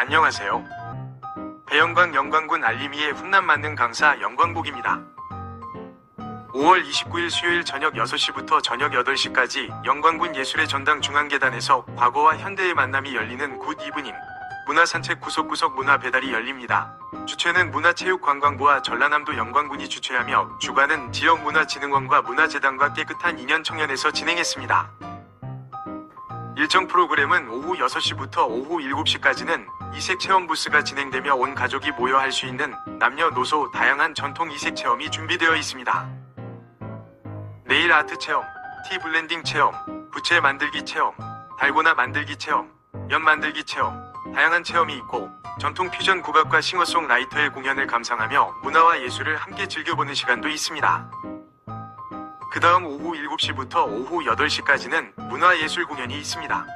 안녕하세요. 배영광 영광군 알림이의 훈남 만능 강사 영광복입니다. 5월 29일 수요일 저녁 6시부터 저녁 8시까지 영광군 예술의 전당 중앙계단에서 과거와 현대의 만남이 열리는 굿 이브닝 문화산책 구석구석 문화 배달이 열립니다. 주최는 문화체육관광부와 전라남도 영광군이 주최하며 주관은 지역문화진흥원과 문화재단과 깨끗한 인연 청년에서 진행했습니다. 일정 프로그램은 오후 6시부터 오후 7시까지는 이색 체험 부스가 진행되며 온 가족이 모여 할 수 있는 남녀노소 다양한 전통 이색 체험이 준비되어 있습니다. 네일 아트 체험, 티 블렌딩 체험, 부채 만들기 체험, 달고나 만들기 체험, 연 만들기 체험, 다양한 체험이 있고 전통 퓨전 국악과 싱어송라이터의 공연을 감상하며 문화와 예술을 함께 즐겨보는 시간도 있습니다. 그 다음 오후 7시부터 오후 8시까지는 문화예술 공연이 있습니다.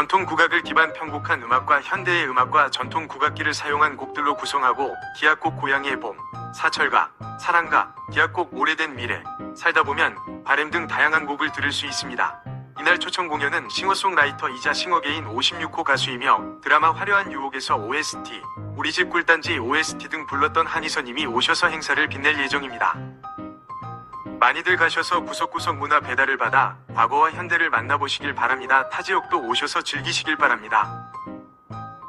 전통 국악을 기반 편곡한 음악과 현대의 음악과 전통 국악기를 사용한 곡들로 구성하고 기악곡 고향의 봄, 사철가, 사랑가, 기악곡 오래된 미래, 살다 보면 바램 등 다양한 곡을 들을 수 있습니다. 이날 초청 공연은 싱어송라이터이자 싱어게인 56호 가수이며 드라마 화려한 유혹에서 OST, 우리 집 꿀단지 OST 등 불렀던 한희선님이 오셔서 행사를 빛낼 예정입니다. 많이들 가셔서 구석구석 문화 배달을 받아 과거와 현대를 만나보시길 바랍니다. 타 지역도 오셔서 즐기시길 바랍니다.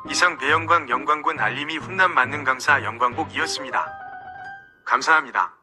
이상 배영광 영광군 알림이 훈남 만능 강사 영광복이었습니다. 감사합니다.